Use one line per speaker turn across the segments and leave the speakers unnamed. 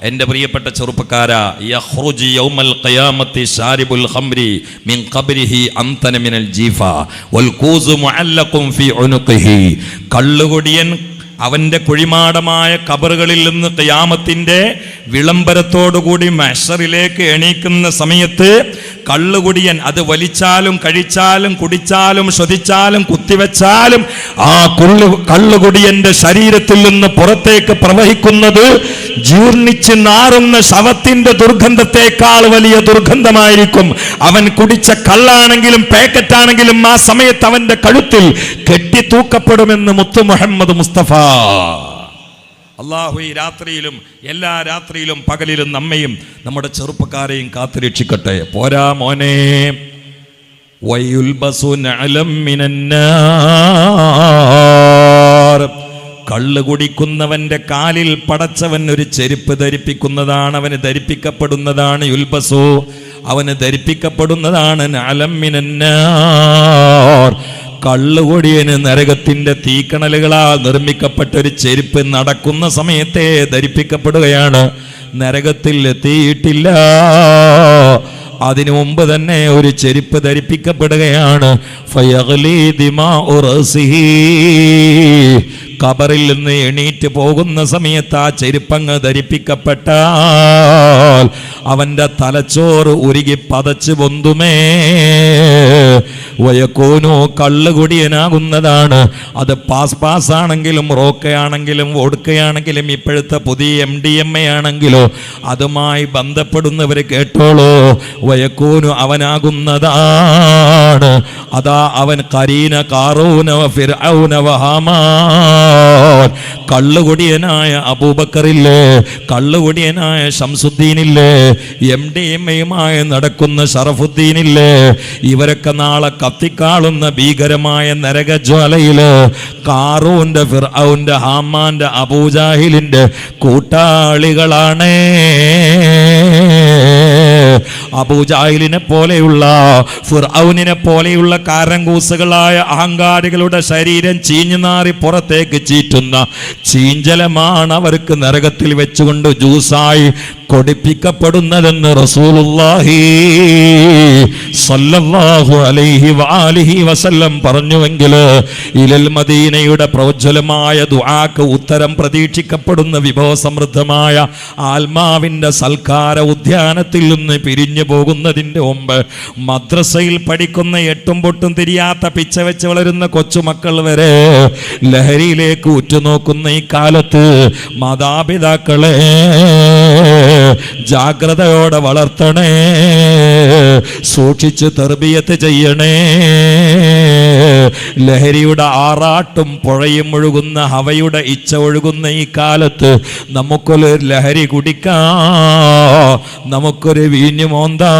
എന്റെ പ്രിയപ്പെട്ട ചെറുപ്പക്കാരാ യഖ്റുജു യൗമൽ ഖിയാമത്തി ഷാരിബുൽ ഖംരി മിൻ അന്തന മിനൽ ജീഫ വൽ മുഅല്ലഖും ഫീ ഉനുഖിഹി. അവന്റെ കുഴിമാടമായ കബറുകളിൽ നിന്ന് ക്യാമത്തിന്റെ വിളംബരത്തോടുകൂടി മഷറിലേക്ക് എണീക്കുന്ന സമയത്ത് കള്ളുകുടിയൻ അത് വലിച്ചാലും കഴിച്ചാലും കുടിച്ചാലും ശ്വതിച്ചാലും കുത്തിവെച്ചാലും ആ കുള്ളു കള്ളുകുടിയന്റെ ശരീരത്തിൽ നിന്ന് പുറത്തേക്ക് പ്രവഹിക്കുന്നത് ജീർണിച്ച് നാറുന്ന ശവത്തിന്റെ ദുർഗന്ധത്തെക്കാൾ വലിയ ദുർഗന്ധമായിരിക്കും. അവൻ കുടിച്ച കള്ളാണെങ്കിലും പാക്കറ്റാണെങ്കിലും ആ സമയത്ത് അവന്റെ കഴുത്തിൽ കെട്ടിത്തൂക്കപ്പെടുമെന്ന് മുത്തു മുഹമ്മദ് മുസ്തഫ അള്ളാഹു ഈ രാത്രിയിലും എല്ലാ രാത്രിയിലും പകലിലും നമ്മയും നമ്മുടെ ചെറുപ്പക്കാരെയും കാത്തുരക്ഷിക്കട്ടെ. പോരാ മോനെ. കള്ളു കുടിക്കുന്നവന്റെ കാലിൽ പടച്ചവൻ ഒരു ചെരുപ്പ് ധരിപ്പിക്കുന്നതാണ് അവന് ധരിപ്പിക്കപ്പെടുന്നതാണ് യുൽബസു. അവന് ധരിപ്പിക്കപ്പെടുന്നതാണ് നഅലം മിനന്നാർ കള്ളുകൊടിയന് നരകത്തിന്റെ തീക്കണലുകളാൽ നിർമ്മിക്കപ്പെട്ട ഒരു ചെരുപ്പ് നടക്കുന്ന സമയത്തെ ധരിപ്പിക്കപ്പെടുകയാണ്. നരകത്തിൽ എത്തിയിട്ടില്ല. അതിനു മുമ്പ് തന്നെ ഒരു ചെരുപ്പ് ധരിപ്പിക്കപ്പെടുകയാണ്. കബറിൽ നിന്ന് എണീറ്റ് പോകുന്ന സമയത്ത് ആ ചെരുപ്പങ്ങ് ധരിപ്പിക്കപ്പെട്ടാൽ അവന്റെ തലച്ചോറ് ഉരുകി പതച്ചു പൊന്തുമേ. വയക്കോനോ കള്ളുകുടിയനാകുന്നതാണ്. അത് പാസ് പാസ് ആണെങ്കിലും റോക്കയാണെങ്കിലും വോടുക്കയാണെങ്കിലും ഇപ്പോഴത്തെ പുതിയ എം ഡി എം എ ആണെങ്കിലോ അതുമായി ബന്ധപ്പെടുന്നവർ കേട്ടോളൂ. വയക്കോനു അവനാകുന്നതാണ്. അതാ അവൻ കരീന കാറൂനവ ഫിർ ഔനവ ഹാമാൻ കള്ളുകൊടിയനായ അബൂബക്കറില്ലേ? കള്ളുകൊടിയനായ ഷംസുദ്ദീനില്ലേ എം ഡി എം എയുമായി നടക്കുന്ന ഷറഫുദ്ദീനില്ലേ? ഇവരൊക്കെ നാളെ കത്തിക്കാളുന്ന ഭീകരമായ നരകജ്വാലയിൽ കാറൂന്റെ ഫിർഔന്റെ ഹാമാന്റെ അബൂജാഹിലിന്റെ കൂട്ടാളികളാണേ. അബൂജാഹിലിനെ പോലെയുള്ള ഫിർഔനിനെ പോലെയുള്ള കാരങ്കൂസുകളായ അഹങ്കാരികളുടെ ശരീരം ചീഞ്ഞു നാറി പുറത്തേക്ക് ചീറ്റുന്ന ചീഞ്ചലമാണ് അവർക്ക് നരകത്തിൽ വെച്ചുകൊണ്ട് ജ്യൂസായി കൊടുപ്പിക്കപ്പെടുന്നതെന്ന് റസൂലുള്ളാഹി സല്ലല്ലാഹു അലൈഹി വസല്ലം പറഞ്ഞുവെങ്കിൽ ഇലൽ മദീനയുടെ പ്രോജ്വലമായ ദുആക്ക് ഉത്തരം പ്രതീക്ഷിക്കപ്പെടുന്ന വിഭവസമൃദ്ധമായ ആത്മാവിന്റെ സൽക്കാര ഉദ്യാനത്തിൽ നിന്ന് പിരിഞ്ഞു പോകുന്നതിന്റെ മുമ്പ് മദ്രസയിൽ പഠിക്കുന്ന എട്ടും പൊട്ടും തിരിയാത്ത പിച്ച വെച്ച് വളരുന്ന കൊച്ചുമക്കൾ വരെ ലഹരിയിലേക്ക് ഉറ്റുനോക്കുന്ന ഈ കാലത്ത് മാതാപിതാക്കളെ ജാഗ്രതയോടെ വളർത്തണേ. സൂക്ഷിച്ച് തെർബിയത്ത് ചെയ്യണേ. ലഹരിയുടെ ആറാട്ടും പുഴയും ഒഴുകുന്ന ഹവയുടെ ഇച്ച ഒഴുകുന്ന ഈ കാലത്ത് നമുക്കൊരു ലഹരി കുടിക്കാം. നമുക്കൊരു വീഞ്ഞു മോന്താം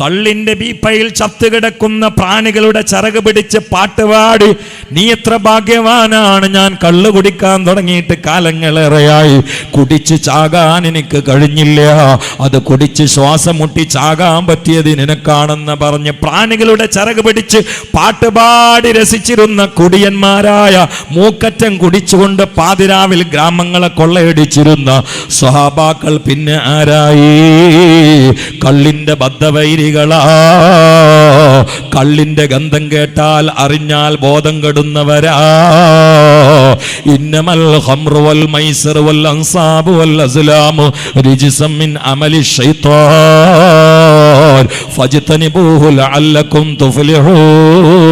കള്ളിന്റെ ബീപ്പയിൽ ചത്തുകിടക്കുന്ന പ്രാണികളുടെ ചിറക് പിടിച്ച് പാട്ടുപാടി നീ എത്ര ഭാഗ്യവാനാണ്? ഞാൻ കള്ള് കുടിക്കാൻ തുടങ്ങിയിട്ട് കാലങ്ങളേറെയായി. കുടിച്ച് ചാകാൻ എനിക്ക് കഴിഞ്ഞില്ല. അത് കുടിച്ച് ശ്വാസം മുട്ടി ചാകാൻ പറ്റിയത് നിനക്കാണെന്ന് പറഞ്ഞ് പ്രാണികളുടെ ചിറക് പിടിച്ച് പാട്ടുപാടി രസിച്ചിരുന്ന കുടിയന്മാരായ മൂക്കറ്റം കുടിച്ചുകൊണ്ട് പാതിരാവിൽ ഗ്രാമങ്ങളെ കൊള്ളയടിച്ചിരുന്ന സ്വഹാബാക്കൾ പിന്നെ ആരായി? കള്ളിന്റെ ബദ്ധവൈരികളാ കള്ളിന്റെ ഗന്ധം കേട്ടാൽ അറിഞ്ഞാൽ ബോധം കെടുന്നവരാ. ഇന്നമൽ ഖംറു വൽ മൈസർ വൽ അൻസാബ് വൽ അസ്ലാമു റിജ്സം മിൻ അമലി ശൈത്താൻ. ഫജ്തനിബൂഹു ലഅല്ലകും തുഫ്ലിഹൂൻ.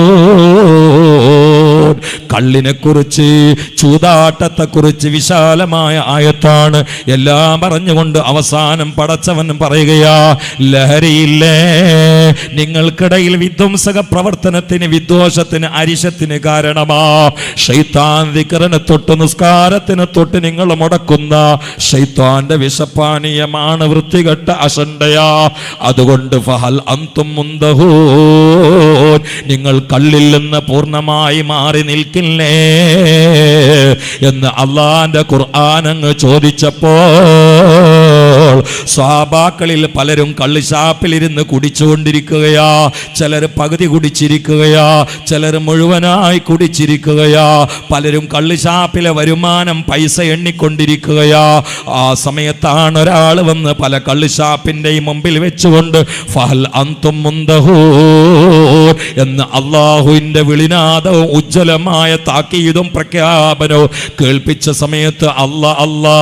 കള്ളിനെ കുറിച്ച് ചൂതാട്ടത്തെ കുറിച്ച് വിശാലമായ ആയത്താണ് എല്ലാം പറഞ്ഞുകൊണ്ട് അവസാനം പടച്ചവൻ പറയുകയാ ലഹരിയില്ലേ നിങ്ങൾക്കിടയിൽ വിധ്വംസക പ്രവർത്തനത്തിന് വിദ്വേഷത്തിന് അരിശത്തിന് കാരണമാ. ഷെയ്ത്താൻ തൊട്ട് നിസ്കാരത്തിന് തൊട്ട് നിങ്ങൾ മുടക്കുന്ന ഷെയ്ത്താന്റെ വിഷപ്പാനീയമാണ് വൃത്തികെട്ട അഷണ്ടയാ അതുകൊണ്ട് ഫഹൽ അന്തും മുന്തഹൂ. നിങ്ങൾ കള്ളിൽ നിന്ന് പൂർണമായി മാറി നിൽക്കില്ലേ എന്ന് അള്ളാന്റെ ഖുർആൻ അങ്ങ് സ്വാഭാക്കളിൽ പലരും കള്ളിഷാപ്പിലിരുന്ന് കുടിച്ചുകൊണ്ടിരിക്കുകയാ. ചിലർ പകുതി കുടിച്ചിരിക്കുകയാ. ചിലർ മുഴുവനായി കുടിച്ചിരിക്കുകയാ. പലരും കള്ളിഷാപ്പിലെ വരുമാനം പൈസ എണ്ണിക്കൊണ്ടിരിക്കുകയാ. ആ സമയത്താണ് ഒരാൾ വന്ന് പല കള്ളുഷാപ്പിന്റെയും മുമ്പിൽ വെച്ചുകൊണ്ട് ഫഹൽ അന്തും എന്ന് അള്ളാഹുവിന്റെ വിളിനാദവും ഉജ്ജ്വലമായ താക്കീതും പ്രഖ്യാപനവും കേൾപ്പിച്ച സമയത്ത് അല്ല അല്ലാ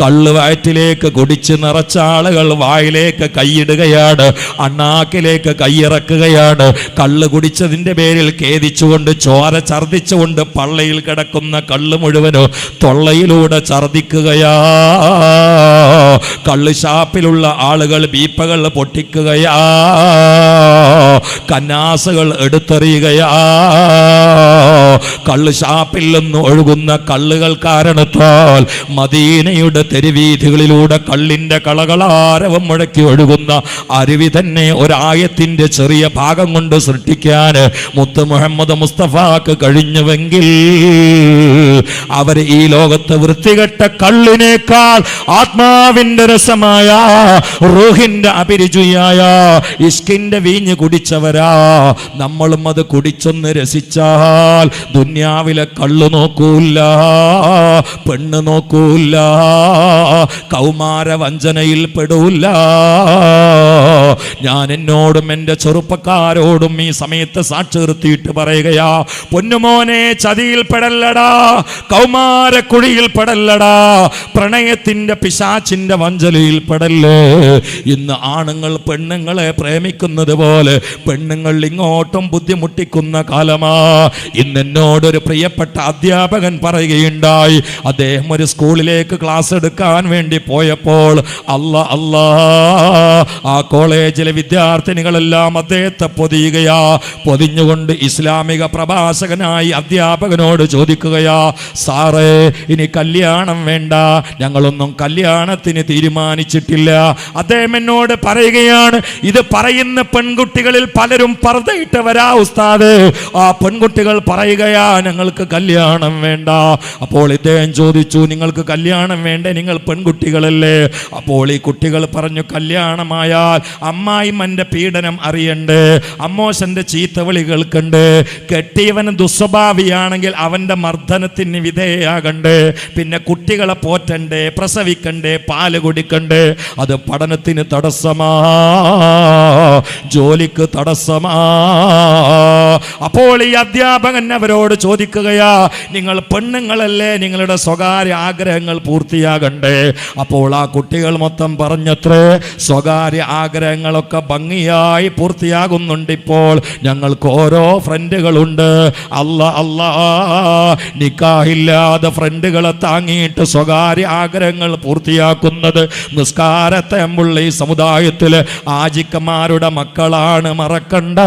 കള്ള് വയറ്റിലേക്ക് കുടിച്ച് നിറച്ച ആളുകൾ വായിലേക്ക് കൈയിടുകയാണ്. അണ്ണാക്കിലേക്ക് കൈയിറക്കുകയാണ്. കള്ള് കുടിച്ചതിന്റെ പേരിൽ ഖേദിച്ചുകൊണ്ട് ചോര ഛർദിച്ചുകൊണ്ട് പള്ളയിൽ കിടക്കുന്ന കള്ള് മുഴുവനോ തൊള്ളയിലൂടെ ഛർദിക്കുകയാ. കള്ള് ഷാപ്പിലുള്ള ആളുകൾ ബീപ്പകൾ പൊട്ടിക്കുകയാ. കന്നാസുകൾ എടുത്തെറിയുകയാ. കള്ള് ഷാപ്പിൽ നിന്ന് ഒഴുകുന്ന കള്ളുകൾ കാരണത്താൽ മദീനയുടെ തെരുവീഥികളിലൂടെ കള്ളിന്റെ കളകളാരവം മുഴക്കി ഒഴുകുന്ന അരുവി തന്നെ ഒരായത്തിന്റെ ചെറിയ ഭാഗം കൊണ്ട് സൃഷ്ടിക്കാൻ മുത്ത് മുഹമ്മദ് മുസ്തഫാക്ക് കഴിഞ്ഞുവെങ്കിൽ അവർ ഈ ലോകത്ത് വൃത്തികെട്ട കള്ളിനേക്കാൾ ആത്മാവിന്റെ രസമായ റൂഹിന്റെ അഭിരുചിയായ ഇഷ്കിന്റെ വീഞ്ഞ് കുടിച്ചവരാ. നമ്മളും അത് കുടിച്ചൊന്ന് രസിച്ചാൽ ദുന്യാവിലെ കള്ളു നോക്കൂല്ല പെണ്ണ് നോക്കൂല്ല കൗമാര വഞ്ചനയിൽ പെടൂല്ല. ഞാൻ എന്നോടും എന്റെ ചെറുപ്പക്കാരോടും ഈ സമയത്ത് സാക്ഷി നിർത്തിയിട്ട് പറയുകയാ പൊന്നുമോനെ ചതിയിൽ പെടല്ലടാ കൗമാര കുഴിയിൽ പെടല്ലടാ പ്രണയത്തിന്റെ പിശാച്ചിന്റെ വഞ്ചലിയിൽ പെടല്ലേ? ഇന്ന് ആണുങ്ങൾ പെണ്ണുങ്ങളെ പ്രേമിക്കുന്നത് പോലെ പെണ്ണുങ്ങൾ ഇങ്ങോട്ടും ബുദ്ധിമുട്ടിക്കുന്ന കാലമാ. ഇന്ന് എന്നോടൊരു പ്രിയപ്പെട്ട അധ്യാപകൻ പറയുകയുണ്ടായി അദ്ദേഹം ഒരു സ്കൂളിലേക്ക് ക്ലാസ് എടുക്കാൻ വേണ്ടി പോയപ്പോൾ അല്ല അല്ല ആ കോളേജിലെ വിദ്യാർത്ഥിനികളെല്ലാം അദ്ദേഹത്തെ പൊതിയുകയാ. പൊതിഞ്ഞുകൊണ്ട് ഇസ്ലാമിക പ്രഭാഷകനായി അധ്യാപകനോട് ചോദിക്കുകയാ സാറേ ഇനി കല്യാണം വേണ്ട. ഞങ്ങളൊന്നും കല്യാണത്തിന് തീരുമാനിച്ചിട്ടില്ല. അദ്ദേഹം എന്നോട് പറയുകയാണ് ഇത് പറയുന്ന പെൺകുട്ടികളിൽ പലരും പറതയിട്ടവരാ ഉസ്താദ്. ആ പെൺകുട്ടികൾ പറയുകയാ ഞങ്ങൾക്ക് കല്യാണം വേണ്ട. അപ്പോൾ ഇദ്ദേഹം ചോദിച്ചു നിങ്ങൾക്ക് കല്യാണം വേണ്ട? നിങ്ങൾ പെൺകുട്ടികളല്ലേ. അപ്പോൾ ഈ കുട്ടികൾ പറഞ്ഞു കല്യാണമായാൽ അമ്മായിമ്മന്റെ പീഡനം അറിയണ്ട്. അമ്മോശന്റെ ചീത്തവിളി കേൾക്കണ്ട്. കെട്ടിയവൻ ദുസ്വഭാവിയാണെങ്കിൽ അവന്റെ മർദ്ദനത്തിന് വിധേയാകണ്ട്. പിന്നെ കുട്ടികളെ പോറ്റണ്ടേ പ്രസവിക്കണ്ടേ പാൽ കുടിക്കണ്ടേ അത് പഠനത്തിന് തടസ്സമാ. ജോലിക്ക് തടസ്സമാ. അപ്പോൾ ഈ അധ്യാപകൻ അവരോട് ചോദിക്കുകയാ നിങ്ങൾ പെണ്ണുങ്ങളല്ലേ നിങ്ങളുടെ സ്വകാര്യ ആഗ്രഹങ്ങൾ പൂർത്തിയാകണ്ടേ? അപ്പോൾ ആ കുട്ടികൾ മൊത്തം പറഞ്ഞത്രേ സ്വകാര്യ ആഗ്രഹങ്ങളൊക്കെ ഭംഗിയായി പൂർത്തിയാകുന്നുണ്ട് ഇപ്പോൾ ഞങ്ങൾക്ക് ഓരോ ഫ്രണ്ടുകളുണ്ട്. അല്ല അല്ല നിക്കാഹില്ലാതെ ഫ്രണ്ടുകളെ താങ്ങിയിട്ട് സ്വകാര്യ ആഗ്രഹങ്ങൾ പൂർത്തിയാക്കുന്നത് നിസ്കാരത്തെ മുള്ള ഈ സമുദായത്തിലെ ആജിക്കന്മാരുടെ മക്കളാണ്. മറക്കണ്ട.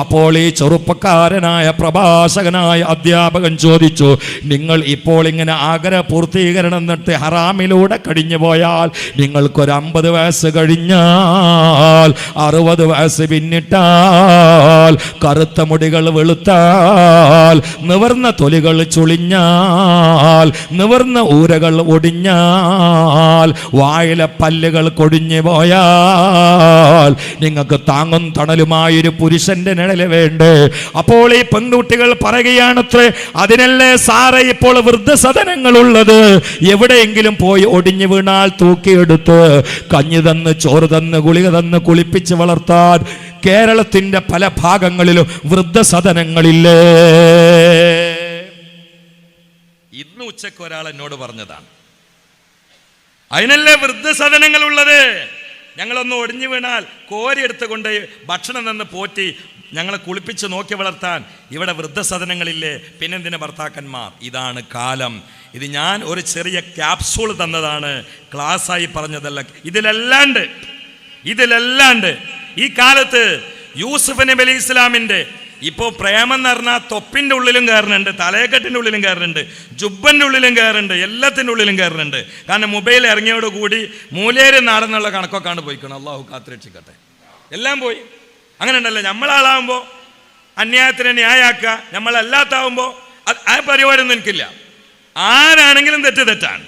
അപ്പോൾ ഈ ചെറുപ്പക്കാരനായ പ്രഭാഷകനായ അധ്യാപകൻ ചോദിച്ചു നിങ്ങൾ ഇപ്പോൾ ഇങ്ങനെ ആഗ്രഹ പൂർത്തീകരണം എന്നിട്ട് ഹറാമിലൂടെ കഴിഞ്ഞു പോയാൽ നിങ്ങൾക്കൊരു അമ്പത് വയസ്സ് കഴിഞ്ഞാൽ അറുപത് വയസ്സ് പിന്നിട്ടാൽ കറുത്ത മുടികൾ വെളുത്താൽ നിവർന്ന തൊലികൾ ചുളിഞ്ഞാൽ നിവർന്ന ഊരകൾ ഒടിഞ്ഞാൽ വായിലെ പല്ലുകൾ കൊടിഞ്ഞു പോയാൽ നിങ്ങൾക്ക് താങ്ങും തണലുമായൊരു പുരുഷന്റെ നിഴൽ വേണ്ടേ? അപ്പോൾ ഈ പെൺകുട്ടികൾ പറയുകയാണത്രേ അതിനല്ലേ സാറേ ഇപ്പോൾ വൃദ്ധസദനങ്ങളുള്ളത്? എവിടെയെങ്കിലും പോയി ഒടിഞ്ഞു വീണാൽ തൂക്കിയെടുത്ത് കഞ്ഞി തന്ന് ചോറ് തന്ന് ഗുളിക തന്ന് കുളിപ്പിച്ച് വളർത്താൻ കേരളത്തിന്റെ പല ഭാഗങ്ങളിലും വൃദ്ധസദനങ്ങളില്ലേ? ഇന്ന് ഉച്ചയ്ക്ക് ഒരാൾ എന്നോട് പറഞ്ഞതാണ്. അതിനല്ലേ വൃദ്ധസദനങ്ങൾ ഉള്ളത് ഞങ്ങളൊന്ന് ഒടിഞ്ഞു വീണാൽ കോരിയെടുത്തുകൊണ്ട് ഭക്ഷണം നിന്ന് പോറ്റി ഞങ്ങളെ കുളിപ്പിച്ച് നോക്കി വളർത്താൻ ഇവിടെ വൃദ്ധസദനങ്ങളില്ലേ പിന്നെന്തിന് ഭർത്താക്കന്മാർ? ഇതാണ് കാലം. ഇത് ഞാൻ ഒരു ചെറിയ ക്യാപ്സൂൾ തന്നതാണ്. ക്ലാസ്സായി പറഞ്ഞതല്ല. ഇതിലല്ലാണ്ട് ഇതിലല്ലാണ്ട് ഈ കാലത്ത് യൂസുഫ് നബി അലി ഇസ്ലാമിന്റെ ഇപ്പോൾ പ്രേമം എന്ന് പറഞ്ഞാൽ തൊപ്പിന്റെ ഉള്ളിലും കയറുന്നുണ്ട് തലയക്കെട്ടിന്റെ ഉള്ളിലും കയറുന്നുണ്ട് ജുബന്റെ ഉള്ളിലും കയറുന്നുണ്ട് എല്ലാത്തിന്റെ ഉള്ളിലും കയറുന്നുണ്ട്. കാരണം മൊബൈൽ ഇറങ്ങിയോടുകൂടി മൂലേര് നാടെന്നുള്ള കണക്കൊക്കെയാണ് പോയിക്കണം അള്ളാഹു കാത്തിരക്ഷിക്കട്ടെ.
എല്ലാം പോയി. അങ്ങനെ ഉണ്ടല്ലോ നമ്മളാളാകുമ്പോൾ അന്യായത്തിനെ ന്യായാക്കുക നമ്മളല്ലാത്താവുമ്പോൾ ആ പരിപാടിയൊന്നും എനിക്കില്ല. ആരാണെങ്കിലും തെറ്റ് തെറ്റാണ്.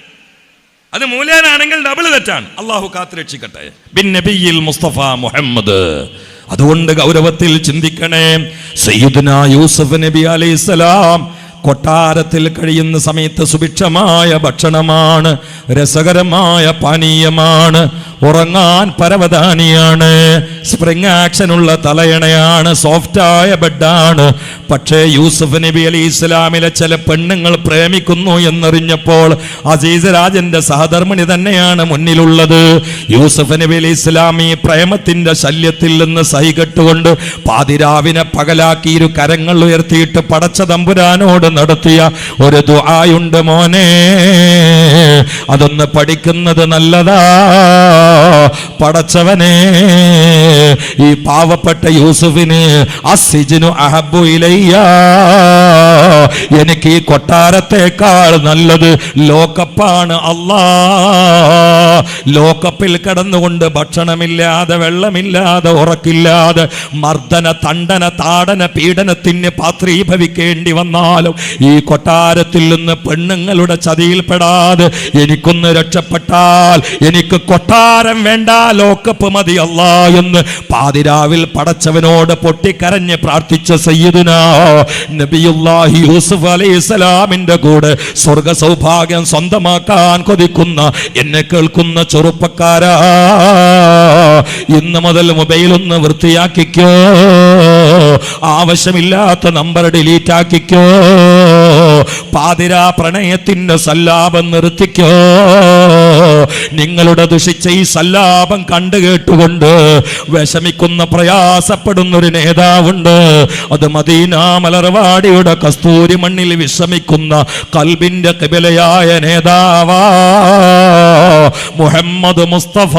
അത് മൂലേനാണെങ്കിൽ ഡബിൾ തെറ്റാണ്. അള്ളാഹു കാത്തു രക്ഷിക്കട്ടെ
ബിൻ നബിയിൽ മുസ്തഫ മുഹമ്മദ്. അതുകൊണ്ട് ഗൗരവത്തിൽ ചിന്തിക്കണേ. സയ്യിദ്ന യൂസഫ് നബി അലൈഹിസ്സലാം കൊട്ടാരത്തിൽ കഴിയുന്ന സമയത്ത് സുഭിക്ഷമായ ഭക്ഷണമാണ് രസകരമായ പാനീയമാണ് ഉറങ്ങാൻ പരവതാനിയാണ് സ്പ്രിംഗ് ആക്ഷനുള്ള തലയണയാണ് സോഫ്റ്റായ ബെഡാണ് പക്ഷേ യൂസഫ് നബി അലി ഇസ്ലാമിലെ ചില പെണ്ണുങ്ങൾ പ്രേമിക്കുന്നു എന്നറിഞ്ഞപ്പോൾ അസീസ് രാജന്റെ സഹധർമ്മിണി തന്നെയാണ് മുന്നിലുള്ളത്. യൂസഫ് നബി അലി ഇസ്ലാം ഈ പ്രേമത്തിന്റെ ശല്യത്തിൽ നിന്ന് സഹികെട്ടുകൊണ്ട് പാതിരാവിനെ പകലാക്കി ഇരു കരങ്ങൾ ഉയർത്തിയിട്ട് പടച്ച തമ്പുരാനോട് നടത്തിയ ഒരു ദുആയുണ്ട് മോനെ. അതൊന്ന് പഠിക്കുന്നത് നല്ലതാ. പടച്ചവനെ ഈ പാവപ്പെട്ട യൂസുഫിന് അസിജിനു അഹബു ഇലയ്യ. എനിക്ക് ഈ കൊട്ടാരത്തേക്കാൾ നല്ലത് ലോകപ്പാണ് അല്ലാ. ലോകപ്പിൽ കിടന്നുകൊണ്ട് ഭക്ഷണമില്ലാതെ വെള്ളമില്ലാതെ ഉറക്കില്ലാതെ മർദ്ദന തണ്ടന താടന പീഡനത്തിന് പാത്രീഭവിക്കേണ്ടി വന്നാലും ഈ കൊട്ടാരത്തിൽ നിന്ന് പെണ്ണുങ്ങളുടെ ചതിയിൽപ്പെടാതെ എനിക്കൊന്ന് രക്ഷപ്പെട്ടാൽ എനിക്ക് കൊട്ടാരം വേണ്ട ലോകപ്പ് മതിയല്ല എന്ന് പാതിരാവിൽ പടച്ചവനോട് പൊട്ടിക്കരഞ്ഞ് പ്രാർത്ഥിച്ച സയ്യിദുന നബിയുല്ലാഹി യൂസുഫ് അലൈഹിസ്സലാമിന്റെ കൂടെ സ്വർഗ സൗഭാഗ്യം സ്വന്തമാക്കാൻ കൊതിക്കുന്ന എന്നെ കേൾക്കുന്ന ചെറുപ്പക്കാരാ ഇന്ന് മുതൽ മൊബൈൽ ഒന്ന് വൃത്തിയാക്കിക്കോ ആവശ്യമില്ലാത്ത നമ്പർ ഡിലീറ്റ് ആക്കിക്കോ പാതിരാ പ്രണയത്തിന്റെ സല്ലാപം നിർത്തിക്കോ. നിങ്ങളുടെ ദുഷിച്ച ഈ സല്ലാപം കണ്ടു കേട്ടുകൊണ്ട് വിഷമിക്കുന്ന പ്രയാസപ്പെടുന്ന ഒരു നേതാവുണ്ട്. അത് മദീന മലർവാടിയുടെ കസ്തൂരി മണ്ണിൽ വിഷമിക്കുന്ന കൽബിന്റെ കിബിലയായ നേതാവാ മുഹമ്മദ് മുസ്തഫ.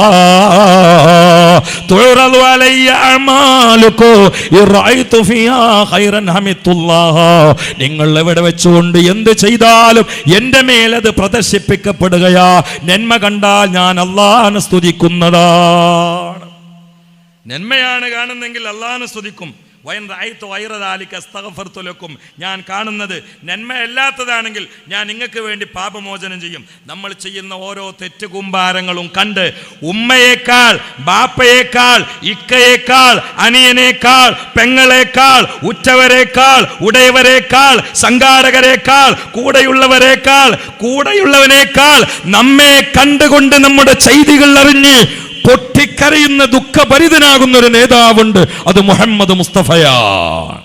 ഹമിത്തുല്ലാഹ. നിങ്ങൾ എവിടെ വെച്ചുകൊണ്ട് എന്ത് ചെയ്താലും എന്റെ മേലത് പ്രദർശിപ്പിക്കപ്പെടുകയാ. നന്മ കണ്ടാൽ ഞാൻ അള്ളാഹനെ സ്തുതിക്കുന്നതാണ്
നന്മയാണ് കാണുന്നെങ്കിൽ അള്ളാഹാനെ സ്തുതിക്കും. വയൻ റായിത്ത് വൈറദാലിക്ക് അസ്തഗഫർത്തുലക്കും ഞാൻ കാണുന്നത് നന്മയല്ലാത്തതാണെങ്കിൽ ഞാൻ നിങ്ങൾക്ക് വേണ്ടി പാപമോചനം ചെയ്യും. നമ്മൾ ചെയ്യുന്ന ഓരോ തെറ്റ് കുമ്പാരങ്ങളും കണ്ട് ഉമ്മയേക്കാൾ ബാപ്പയേക്കാൾ ഇക്കയേക്കാൾ അനിയനേക്കാൾ പെങ്ങളേക്കാൾ ഉറ്റവരേക്കാൾ ഉടയവരേക്കാൾ സംഘാടകരേക്കാൾ കൂടെയുള്ളവരേക്കാൾ കൂടെയുള്ളവനേക്കാൾ നമ്മെ കണ്ടുകൊണ്ട് നമ്മുടെ ചെയ്തികൾ അറിഞ്ഞ് പൊട്ടിക്കരയുന്ന ദുഃഖഭരിതനാകുന്ന ഒരു നേതാവുണ്ട്. അത് മുഹമ്മദ് മുസ്തഫയാ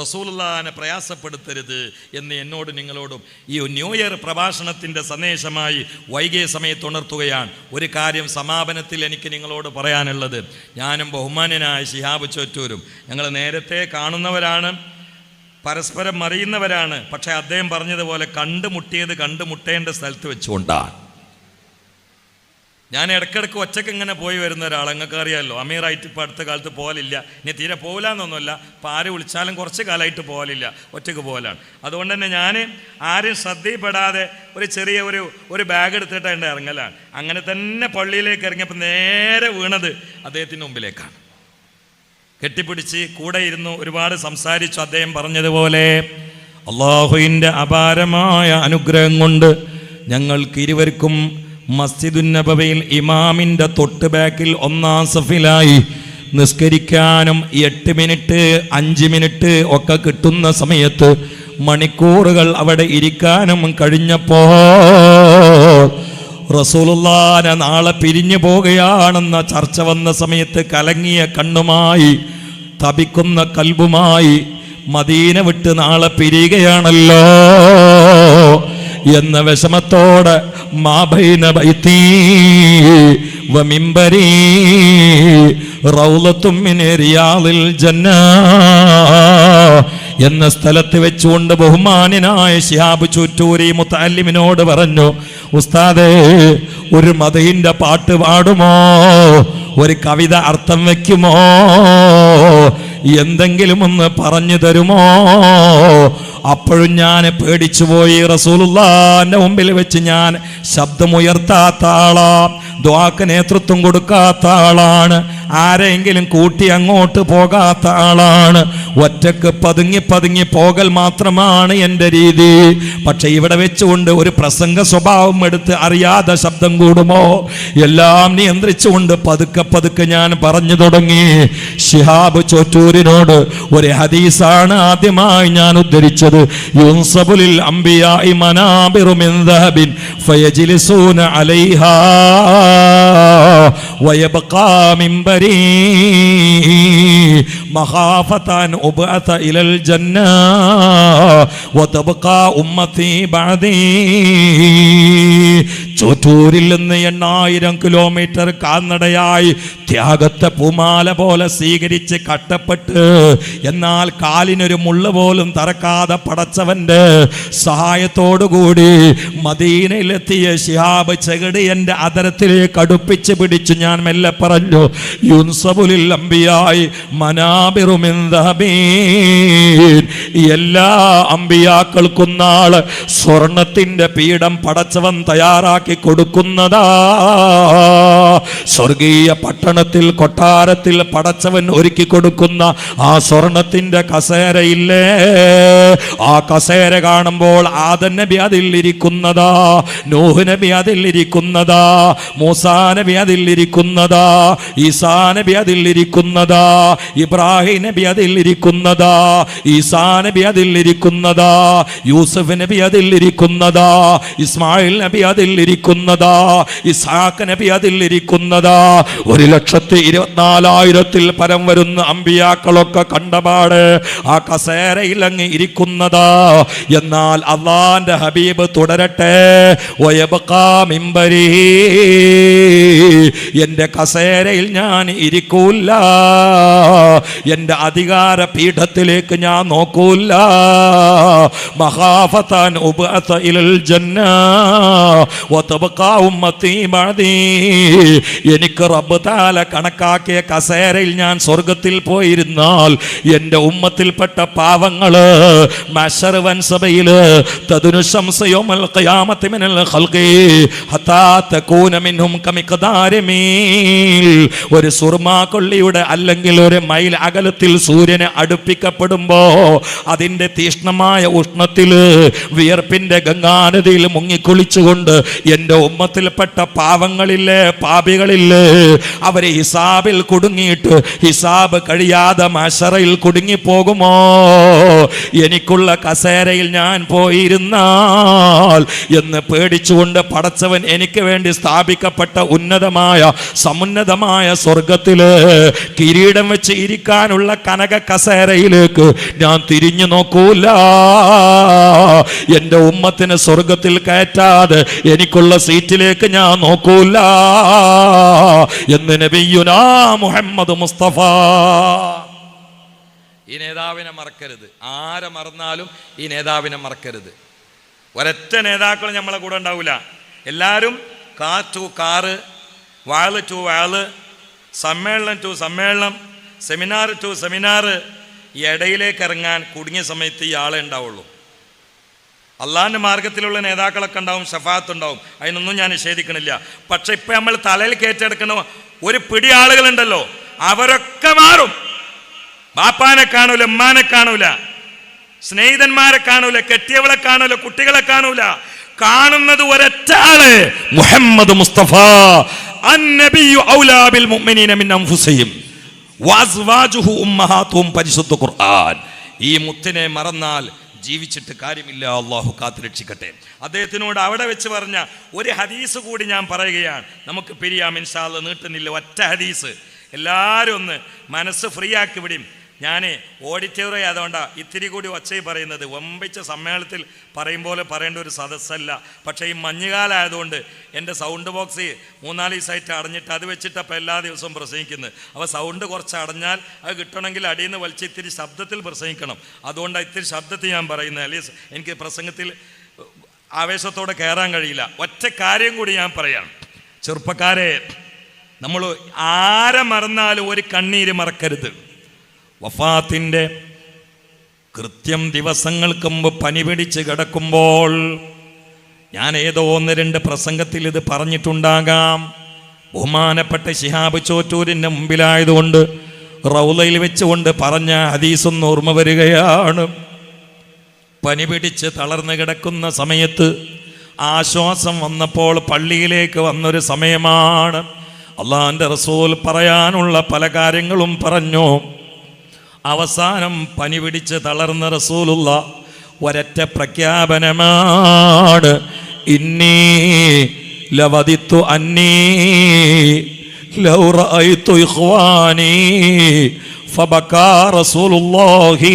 റസൂലുള്ളാനെ പ്രയാസപ്പെടുത്തരുത് എന്ന് എന്നോട് നിങ്ങളോടും ഈ ന്യൂ ഇയർ പ്രഭാഷണത്തിന്റെ സന്ദേശമായി വൈകിയ സമയത്ത് ഉണർത്തുകയാണ്. ഒരു കാര്യം സമാപനത്തിൽ എനിക്ക് നിങ്ങളോട് പറയാനുള്ളത്. ഞാനും ബഹുമാനനായ ശിഹാബ് ചോറ്റൂരും ഞങ്ങൾ നേരത്തെ കാണുന്നവരാണ് പരസ്പരം അറിയുന്നവരാണ്. പക്ഷേ അദ്ദേഹം പറഞ്ഞതുപോലെ കണ്ടുമുട്ടിയത് കണ്ടുമുട്ടേണ്ട സ്ഥലത്ത് വെച്ചുകൊണ്ടാണ്. ഞാൻ ഇടയ്ക്കിടയ്ക്ക് ഒറ്റയ്ക്ക് ഇങ്ങനെ പോയി വരുന്ന ഒരാൾ നിങ്ങൾക്ക് അറിയാമല്ലോ അമീറായിട്ട് ഇപ്പോൾ അടുത്ത കാലത്ത് പോകലില്ല ഇനി തീരെ പോകില്ലാന്നൊന്നുമല്ല ഇപ്പോൾ ആര് വിളിച്ചാലും കുറച്ച് കാലമായിട്ട് പോകലില്ല ഒറ്റയ്ക്ക് പോകലാണ് അതുകൊണ്ട് തന്നെ ഞാൻ ആരും ശ്രദ്ധയിൽപ്പെടാതെ ഒരു ചെറിയ ഒരു ഒരു ബാഗ് എടുത്തിട്ട് എന്റെ ഇറങ്ങലാണ്. അങ്ങനെ തന്നെ പള്ളിയിലേക്ക് ഇറങ്ങിയപ്പോൾ നേരെ വീണത് അദ്ദേഹത്തിന്റെ മുമ്പിലേക്കാണ്. കെട്ടിപ്പിടിച്ച് കൂടെ ഇരുന്നു ഒരുപാട് സംസാരിച്ചു അദ്ദേഹം പറഞ്ഞതുപോലെ അള്ളാഹുവിന്റെ അപാരമായ അനുഗ്രഹം കൊണ്ട് ഞങ്ങൾക്ക് ഇരുവർക്കും മസ്ജിദുൻ നബവയിൽ ഇമാമിന്റെ തൊട്ട് ബാക്കിൽ ഒന്നാം സഫിലായി നിസ്കരിക്കാനും എട്ട് മിനിറ്റ് അഞ്ച് മിനിറ്റ് ഒക്കെ കിട്ടുന്ന സമയത്ത് മണിക്കൂറുകൾ അവിടെ ഇരിക്കാനും കഴിഞ്ഞപ്പോൾ റസൂലുല്ലാന നാളെ പിരിഞ്ഞു പോകുകയാണെന്ന ചർച്ച വന്ന സമയത്ത് കലങ്ങിയ കണ്ണുമായി തപിക്കുന്ന കൽബുമായി മദീന വിട്ട് നാളെ പിരിയുകയാണല്ലോ. എന്ന വിഷമത്തോടെ മാബൈന റിയാദിൽ ജന്ന എന്ന സ്ഥലത്ത് വെച്ചുകൊണ്ട് ബഹുമാനായ ശിഹാബ് ചുറ്റൂരി മുത്താലിമിനോട് പറഞ്ഞു ഉസ്താദേ ഒരു മതയിന്റെ പാട്ട് പാടുമോ? ഒരു കവിത അർത്ഥം വെക്കുമോ? എന്തെങ്കിലും ഒന്ന് പറഞ്ഞു തരുമോ? അപ്പോഴും ഞാൻ പേടിച്ചു പോയി. റസൂലുള്ളാന്റെ മുമ്പിൽ വെച്ച് ഞാൻ ശബ്ദമുയർത്താത്ത ആളാം. ദ്വാക്ക് നേതൃത്വം കൊടുക്കാത്ത ആളാണ്.
ആരെങ്കിലും കൂട്ടി അങ്ങോട്ട് പോകാത്ത ആളാണ്. ഒറ്റയ്ക്ക് പതുങ്ങി പതുങ്ങി പോകൽ മാത്രമാണ് എന്റെ രീതി. പക്ഷെ ഇവിടെ വെച്ചുകൊണ്ട് ഒരു പ്രസംഗ സ്വഭാവം എടുത്ത് അറിയാതെ ശബ്ദം കൂടുമോ? എല്ലാം നിയന്ത്രിച്ചുകൊണ്ട് പതുക്കെ പതുക്കെ ഞാൻ പറഞ്ഞു തുടങ്ങി. ഷിഹാബ് ചോറ്റൂരിനോട് ഒരു ഹദീസാണ് ആദ്യമായി ഞാൻ ഉദ്ധരിച്ചത്. യുൻസബുലിൽ അംബിയായി മനാബിറുമിൻ ദഹബിൻ ഫയജ്ലിസൂന അലൈഹാ വയബ്ഖാ مخافة أن أبعث إلى الجنة وتبقى أمتي بعدي. ചോറ്റൂരിൽ നിന്ന് എണ്ണായിരം കിലോമീറ്റർ കാൽനടയായി ത്യാഗത്തെ പൂമാല പോലെ സ്വീകരിച്ച് കട്ടപ്പെട്ട് എന്നാൽ കാലിനൊരു മുള്ള പോലും തറക്കാതെ പടച്ചവന്റെ സഹായത്തോടുകൂടി മദീനയിലെത്തിയ ഷിഹാബ് ചെകടി എന്റെ അതരത്തിലേക്ക് അടുപ്പിച്ച് പിടിച്ചു. ഞാൻ മെല്ലെ പറഞ്ഞു യുൻസബുലിൽ അമ്പിയായി മനാബിറുമിന്ദബീൻ എല്ലാ അമ്പിയാക്കൾക്കും നാൾ സ്വർണത്തിന്റെ പീഠം പടച്ചവൻ തയ്യാറാക്കി കൊടുക്കുന്നതാ. സ്വർഗീയ പട്ടണത്തിൽ കൊട്ടാരത്തിൽ പടച്ചവൻ ഒരുക്കി കൊടുക്കുന്ന ആ സ്വർണത്തിന്റെ കസേരയില്ലേ? ആ കസേര കാണുമ്പോൾ ആദൻ നബി അതിൽ ഇരിക്കുന്നതാ നൂഹ് നബി അതിൽ ഇരിക്കുന്നതാ മൂസാ നബി അതിൽ ഇരിക്കുന്നതാ ഈസാ നബി അതിൽ ഇരിക്കുന്നതാ ഇബ്രാഹിം നബി അതിൽ ഇരിക്കുന്നതാ ഈസാ നബി അതിൽ ഇരിക്കുന്നതാ യൂസഫ് നബി അതിൽ ഇരിക്കുന്നതാ ഇസ്മായിൽ നബി അതിൽ ഇരിക്കുന്നതാ. ഇസാഖ് നബി അതിൽ ഇരിക്കുന്നതാ. ഒരു ലക്ഷത്തി ഇരുപത്തിനാലായിരത്തിൽ പരം വരുന്ന അമ്പിയാക്കളൊക്കെ കണ്ടപാട് ആ കസേരയിൽ അങ്ങ് ഇരിക്കുന്നതാ. എന്നാൽ അള്ളാന്റെ ഹബീബ് തുടരട്ടെ. മിമ്പരി എന്റെ കസേരയിൽ ഞാൻ ഇരിക്കൂല്ല. എന്റെ അധികാര പീഠത്തിലേക്ക് ഞാൻ നോക്കൂല്ല. മഹാഫത്താൻ ഉപ ജന്ന എനിക്ക് റബ്ബ് താല കണക്കാക്കിയ കസേരയിൽ ഞാൻ സ്വർഗത്തിൽ പോയിരുന്നാൽ എന്റെ ഉമ്മത്തിൽപ്പെട്ട പാവങ്ങൾ ഒരു സുർമാ കൊള്ളിയുടെ അല്ലെങ്കിൽ ഒരു മൈൽ അകലത്തിൽ സൂര്യനെ അടുപ്പിക്കപ്പെടുമ്പോ അതിന്റെ തീഷ്ണമായ ഉഷ്ണത്തിൽ വിയർപ്പിന്റെ ഗംഗാനദിയിൽ മുങ്ങിക്കുളിച്ചുകൊണ്ട് എന്റെ ഉമ്മത്തിൽപ്പെട്ട പാവങ്ങളില്ലേ പാപികളില്ലേ അവരെ ഹിസാബിൽ കുടുങ്ങിയിട്ട് ഹിസാബ് കഴിയാതെ മഷറയിൽ കുടുങ്ങിപ്പോകുമോ? എനിക്കുള്ള കസേരയിൽ ഞാൻ പോയിരുന്നാൽ എന്ന് പേടിച്ചുകൊണ്ട് പടച്ചവൻ എനിക്ക് വേണ്ടി സ്ഥാപിക്കപ്പെട്ട ഉന്നതമായ സമുന്നതമായ സ്വർഗത്തിൽ കിരീടം വെച്ച് ഇരിക്കാനുള്ള കനക കസേരയിലേക്ക് ഞാൻ തിരിഞ്ഞു നോക്കൂല. എന്റെ ഉമ്മത്തിന് സ്വർഗത്തിൽ കയറ്റാതെ എനിക്കുള്ള സീറ്റിലേക്ക് ഞാൻ നോക്കൂല. എന്ന് നബിയുനാ മുഹമ്മദ് മുസ്തഫ.
ഈ നേതാവിനെ മറക്കരുത്. ആരെ മറന്നാലും ഈ നേതാവിനെ മറക്കരുത്. ഒരൊറ്റ നേതാക്കൾ നമ്മളെ കൂടെ ഉണ്ടാവില്ല എല്ലാവരും car to car wall to wall സമ്മേളനം ടു സമ്മേളനം സെമിനാർ ടു സെമിനാർ ഇടയിലേക്ക് ഇറങ്ങാൻ കുടുങ്ങിയ സമയത്ത് ഈ ആളെ ഉണ്ടാവുള്ളൂ. അള്ളാഹിന്റെ മാർഗത്തിലുള്ള നേതാക്കളൊക്കെ ഉണ്ടാവും ഷഫാത്ത് ഉണ്ടാവും. അതിനൊന്നും ഞാൻ നിഷേധിക്കണില്ല. പക്ഷെ ഇപ്പം നമ്മൾ തലയിൽ കയറ്റെടുക്കുന്ന ഒരു പിടി ആളുകളുണ്ടല്ലോ അവരൊക്കെ മാറും. ബാപ്പാനെ കാണൂല ഉമ്മാനെ കാണൂല. സ്നേഹിതന്മാരെ കാണൂല കെട്ടിയവളെ കാണൂല കുട്ടികളെ കാണൂല. കാണുന്നത് ഒരൊറ്റ ആൾ
മുഹമ്മദ് മുസ്തഫ. പരിശുദ്ധ ഖുർആൻ.
ഈ മുത്തിനെ മറന്നാൽ ജീവിച്ചിട്ട് കാര്യമില്ല അള്ളാഹു കാത്തുരക്ഷിക്കട്ടെ. അദ്ദേഹത്തിനോട് അവിടെ വെച്ച് പറഞ്ഞ ഒരു ഹദീസ് കൂടി ഞാൻ പറയുകയാണ്. നമുക്ക് പിരിയാം ഇൻഷാല്ല നീട്ടുന്നില്ല ഒറ്റ ഹദീസ്. എല്ലാവരും ഒന്ന് മനസ്സ് ഫ്രീ ആക്കി വിടും ഞാൻ ഓഡിറ്റോറിയം ആയതുകൊണ്ടാണ് ഇത്തിരി കൂടി ഒച്ചയിൽ പറയുന്നത്. വമ്പിച്ച സമ്മേളനത്തിൽ പറയും പോലെ പറയേണ്ട ഒരു സദസ്സല്ല. പക്ഷേ ഈ മഞ്ഞുകാലമായതുകൊണ്ട് എന്റെ സൗണ്ട് ബോക്സ് മൂന്നാൽ ദിവസമായിട്ട് അടഞ്ഞിട്ട് അത് വെച്ചിട്ട് അപ്പോൾ എല്ലാ ദിവസവും പ്രസംഗിക്കുന്നത് അപ്പോൾ സൗണ്ട് കുറച്ച് അടഞ്ഞാൽ അത് കിട്ടണമെങ്കിൽ അടിയിൽ നിന്ന് വലിച്ച് ഇത്തിരി ശബ്ദത്തിൽ പ്രസംഗിക്കണം. അതുകൊണ്ടാണ് ഇത്തിരി ശബ്ദത്തിൽ ഞാൻ പറയുന്നത്. അല്ലെങ്കിൽ എനിക്ക് പ്രസംഗത്തിൽ ആവേശത്തോടെ കയറാൻ കഴിയില്ല. ഒറ്റ കാര്യം കൂടി ഞാൻ പറയാം. ചെറുപ്പക്കാരെ നമ്മൾ ആരെ മറന്നാലും ഒരു കണ്ണീര് മറക്കരുത്. വഫാത്തിന്റെ കൃത്യം ദിവസങ്ങൾക്ക് മുമ്പ് പനി പിടിച്ച് കിടക്കുമ്പോൾ ഞാൻ ഏതോ ഒന്ന് രണ്ട് പ്രസംഗത്തിൽ ഇത് പറഞ്ഞിട്ടുണ്ടാകാം.
ബഹുമാനപ്പെട്ട ശിഹാബ് ചോറ്റൂരിന്റെ മുമ്പിലായതുകൊണ്ട് റൗലയിൽ വെച്ചുകൊണ്ട് പറഞ്ഞ ഹദീസൊന്ന് ഓർമ്മ വരികയാണ്. പനി പിടിച്ച് തളർന്നു കിടക്കുന്ന സമയത്ത് ആശ്വാസം വന്നപ്പോൾ പള്ളിയിലേക്ക് വന്നൊരു സമയമാണ്. അള്ളാഹാന്റെ റസൂൽ പറയാനുള്ള പല കാര്യങ്ങളും പറഞ്ഞു. അവസാനം പനി പിടിച്ച് തളർന്ന റസൂലുള്ള ഒരൊറ്റ പ്രഖ്യാപനമാണ്. ഇന്നീ ലവദിത്തു അന്നീ ലൗ റഅയ്തു ഇഖ്വാനി റസൂലുള്ളാഹി.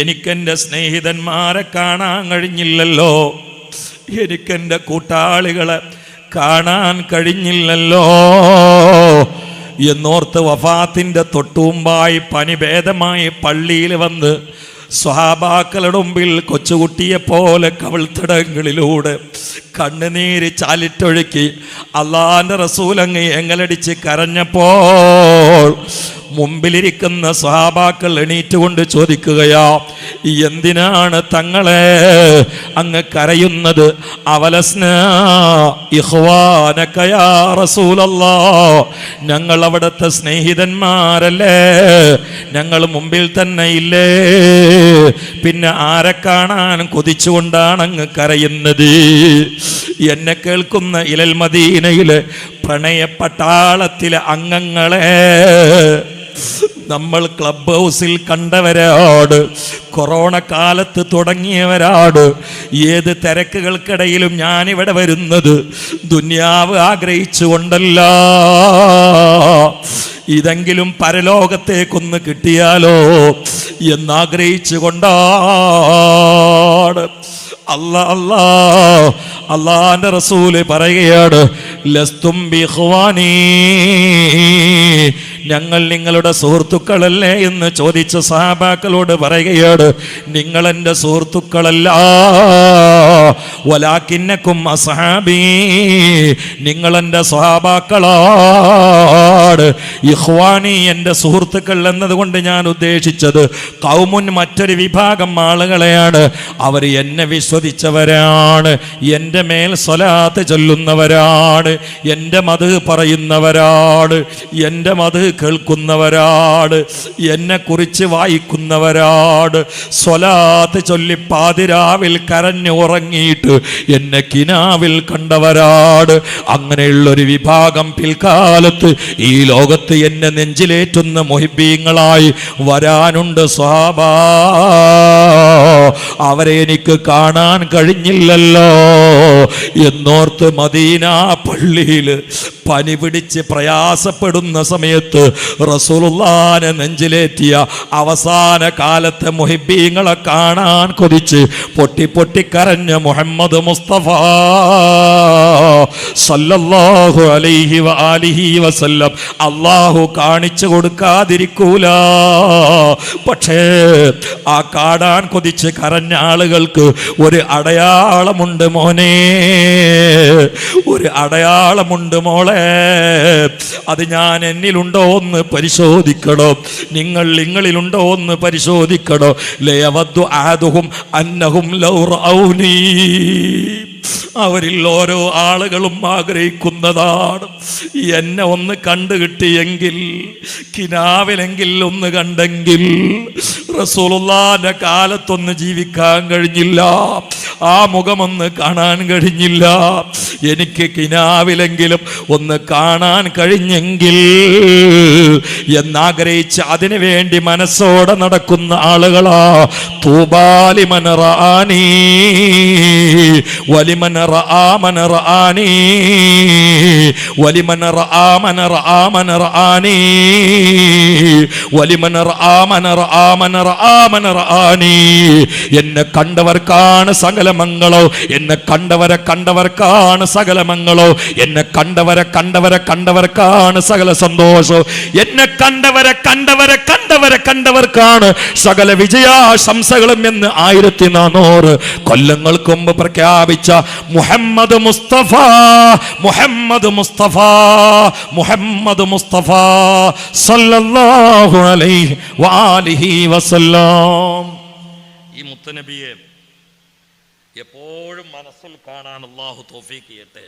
എനിക്കെന്റെ സ്നേഹിതന്മാരെ കാണാൻ കഴിഞ്ഞില്ലല്ലോ. എനിക്കെന്റെ കൂട്ടാളികളെ കാണാൻ കഴിഞ്ഞില്ലല്ലോ. എന്നോർത്ത് വഫാത്തിന്റെ തൊട്ടുമുമ്പായി പനി ഭേദമായി പള്ളിയിൽ വന്ന് സ്വഹാബാക്കളുടെ മുമ്പിൽ കൊച്ചുകുട്ടിയെ പോലെ കവിൾത്തടങ്ങളിലൂടെ കണ്ണുനീര് ചാലിട്ടൊഴുക്കി അള്ളാന്റെ റസൂലങ്ങ് എങ്ങലടിച്ച് കരഞ്ഞപ്പോൾ മുമ്പിലിരിക്കുന്ന സ്വഹാബാക്കൾ എണീറ്റുകൊണ്ട് ചോദിക്കുകയാ എന്തിനാണ് തങ്ങളെ അങ്ങ് കരയുന്നത്? അവലസ്ന റസൂലല്ലാ ഞങ്ങൾ അവിടുത്തെ സ്നേഹിതന്മാരല്ലേ? ഞങ്ങൾ മുമ്പിൽ തന്നെ ഇല്ലേ? പിന്നെ ആരെ കാണാൻ കൊതിച്ചുകൊണ്ടാണ് അങ്ങ് കരയുന്നത്? എന്നെ കേൾക്കുന്ന ഇലൽ മദീനയിലെ പ്രണയ പട്ടാളത്തിലെ അംഗങ്ങളെ നമ്മൾ ക്ലബ് ഹൗസിൽ കണ്ടവരാട് കൊറോണ കാലത്ത് തുടങ്ങിയവരാട് ഏത് തിരക്കുകൾക്കിടയിലും ഞാനിവിടെ വരുന്നത് ദുന്യാവ് ആഗ്രഹിച്ചുകൊണ്ടല്ല. ഇതെങ്കിലും പരലോകത്തേക്കൊന്ന് കിട്ടിയാലോ എന്നാഗ്രഹിച്ചു കൊണ്ടാണ് അല്ല അല്ലാ. അള്ളാന്റെ റസൂൽ പറയുകയാണ് ലസ്തും ഞങ്ങൾ നിങ്ങളുടെ സുഹൃത്തുക്കളല്ലേ? എന്ന് ചോദിച്ച സഹാബാക്കളോട് പറയുകയാണ് നിങ്ങൾ എന്റെ സുഹൃത്തുക്കളല്ല ഒലാക്കിന്നക്കും അസഹാബി നിങ്ങൾ എന്റെ സ്വഹാബാക്കളാണ് ഇഹ്വാനി എന്റെ സുഹൃത്തുക്കൾ എന്നതുകൊണ്ട് ഞാൻ ഉദ്ദേശിച്ചത് കൗമുൻ മറ്റൊരു വിഭാഗം ആളുകളെയാണ്. അവർ എന്നെ വിശ്വസിച്ചവരാണ്. എന്റെ മേൽ സ്വലാത്ത് ചൊല്ലുന്നവരാണ്. എന്റെ മത് പറയുന്നവരാണ്. എന്റെ മത് കേൾക്കുന്നവരാണ്. എന്നെ കുറിച്ച് വായിക്കുന്നവരാണ്. സ്വലാത്ത് ചൊല്ലി പാതിരാവിൽ കരഞ്ഞ് ഉറങ്ങിയിട്ട് എന്നെ കിനാവിൽ കണ്ടവരാണ്. അങ്ങനെയുള്ളൊരു വിഭാഗം പിൽക്കാലത്ത് ഈ ലോകത്ത് എന്നെ നെഞ്ചിലേറ്റുന്ന മൊഹിബീങ്ങളായി വരാനുണ്ട് സ്വാഭാ അവരെ എനിക്ക് കാണാൻ കഴിഞ്ഞില്ലല്ലോ. എന്നോർത്ത് മദീന പള്ളിയിൽ പനി പിടിച്ച് പ്രയാസപ്പെടുന്ന സമയത്ത് റസൂലുള്ളാനെ നെഞ്ചിലേറ്റിയ അവസാന കാലത്തെ മുഹിബീങ്ങളെ കാണാൻ കൊതിച്ച് പൊട്ടി പൊട്ടി കരഞ്ഞ മുഹമ്മദ് മുസ്തഫ സല്ലല്ലാഹു അലൈഹി ആലിഹി വസല്ലം. അള്ളാഹു കാണിച്ചു കൊടുക്കാതിരിക്കൂല. പക്ഷേ ആ കാടാൻ കൊതിച്ച് കരഞ്ഞ ആളുകൾക്ക് ഒരു അടയാളമുണ്ട് മോനെ. ഒരു അടയാളമുണ്ട് മോളെ. അത് ഞാൻ എന്നിലുണ്ടോ എന്ന് പരിശോധിക്കണോ. നിങ്ങൾ നിങ്ങളിലുണ്ടോ എന്ന് പരിശോധിക്കണോ. ലയവദ്ദു ആദുഹും അന്നഹും ലൗറൗനീ അവരിൽ ഓരോ ആളുകളും ആഗ്രഹിക്കുന്നതാണ്. എന്നെ ഒന്ന് കണ്ടു കിട്ടിയെങ്കിൽ കിനാവിലെങ്കിൽ ഒന്ന് കണ്ടെങ്കിൽ റസൂലുള്ളാന്റെ കാലത്തൊന്ന് ജീവിക്കാൻ കഴിഞ്ഞില്ല. ആ മുഖമൊന്ന് കാണാൻ കഴിഞ്ഞില്ല. എനിക്ക് കിനാവിലെങ്കിലും ഒന്ന് കാണാൻ കഴിഞ്ഞെങ്കിൽ എന്നാഗ്രഹിച്ച് അതിനു വേണ്ടി മനസ്സോടെ നടക്കുന്ന ആളുകളാ. തൂബാലി മനറാനീ വലിമൻ റആനി വലിമന വലിമൻ റആമന റആനി വലിമന വലിമൻ റആമന റആമന റആനി എന്നെ കണ്ടവർക്കാണ് സകല മംഗളോ എന്നെ കണ്ടവരെ കണ്ടവർക്കാണ് സകല മംഗളോ എന്നെ കണ്ടവരെ കണ്ടവരെ കണ്ടവർക്കാണ് സകല സന്തോഷവും എന്നെ കണ്ടവരെ കണ്ടവരെ കണ്ടവരെ കണ്ടവർക്കാണ് സകല വിജയാശംസകളും എന്ന് ആയിരത്തി നാനൂറ് കൊല്ലങ്ങൾക്ക് മുമ്പ് പ്രഖ്യാപിച്ച മുഹമ്മദ് മുസ്തഫ മുഹമ്മദ് മുസ്തഫ മുഹമ്മദ് മുസ്തഫ സല്ലല്ലാഹു അലൈഹി വാലിഹി വസല്ലം. ഈ മുത്തനബിയെ എപ്പോഴും മനസ്സിൽ കാണാൻ അള്ളാഹു തോഫീക്ക് ചെയ്യട്ടെ.